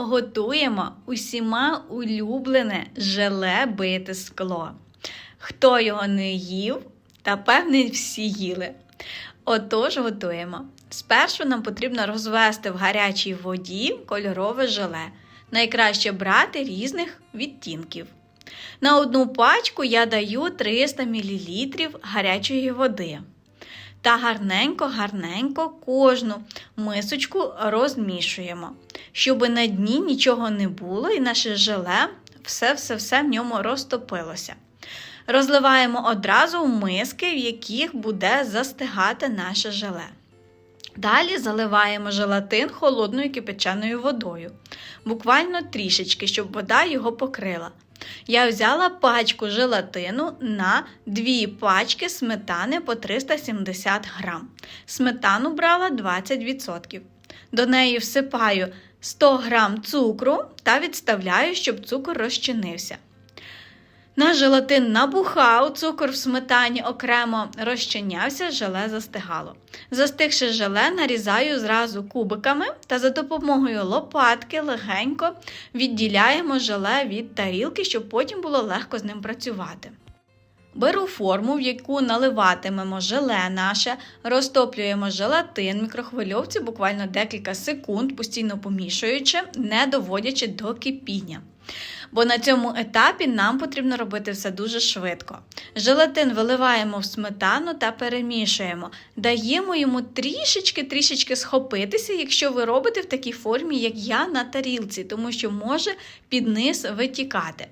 Готуємо усіма улюблене желе бите скло. Хто його не їв, та певний всі їли. Отож, готуємо. Спершу нам потрібно розвести в гарячій воді кольорове желе. Найкраще брати різних відтінків. На одну пачку я даю 300 мл гарячої води. Та гарненько-гарненько кожну мисочку розмішуємо, щоб на дні нічого не було і наше желе все-все-все в ньому розтопилося. Розливаємо одразу в миски, в яких буде застигати наше желе. Далі заливаємо желатин холодною кипяченою водою, буквально трішечки, щоб вода його покрила. Я взяла пачку желатину на дві пачки сметани по 370 грам. Сметану брала 20%. До неї всипаю 100 грам цукру та відставляю, щоб цукор розчинився. Наш желатин набухав, цукор в сметані окремо розчинявся, желе застигало. Застигши желе, нарізаю зразу кубиками та за допомогою лопатки легенько відділяємо желе від тарілки, щоб потім було легко з ним працювати. Беру форму, в яку наливатимемо желе наше, розтоплюємо желатин в мікрохвильовці буквально декілька секунд, постійно помішуючи, не доводячи до кипіння. Бо на цьому етапі нам потрібно робити все дуже швидко. Желатин виливаємо в сметану та перемішуємо. Даємо йому трішечки-трішечки схопитися, якщо ви робите в такій формі, як я на тарілці, тому що може під низ витікати.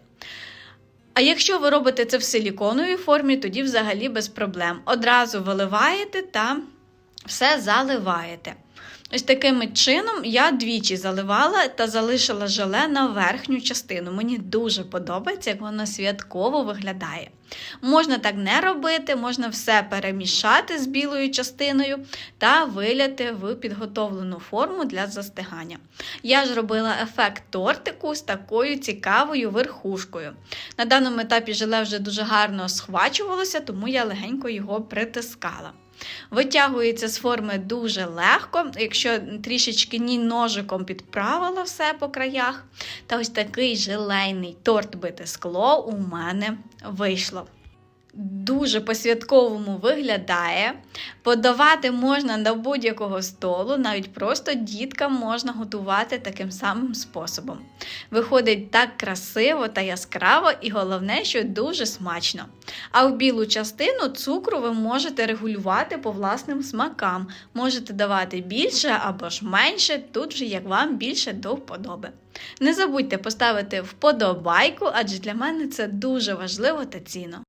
А якщо ви робите це в силіконовій формі, тоді взагалі без проблем. Одразу виливаєте та все заливаєте. Ось таким чином я двічі заливала та залишила желе на верхню частину. Мені дуже подобається, як воно святково виглядає. Можна так не робити, можна все перемішати з білою частиною та виляти в підготовлену форму для застигання. Я ж робила ефект тортику з такою цікавою верхушкою. На даному етапі желе вже дуже гарно схвачувалося, тому я легенько його притискала. Витягується з форми дуже легко, якщо трішечки ні ножиком підправила все по краях. Та ось такий желейний торт бите скло у мене вийшло. Дуже по-святковому виглядає. Подавати можна до будь-якого столу, навіть просто діткам можна готувати таким самим способом. Виходить так красиво та яскраво, і головне, що дуже смачно. А в білу частину цукру ви можете регулювати по власним смакам. Можете давати більше або ж менше, тут вже як вам більше до вподоби. Не забудьте поставити вподобайку, адже для мене це дуже важливо та цінно.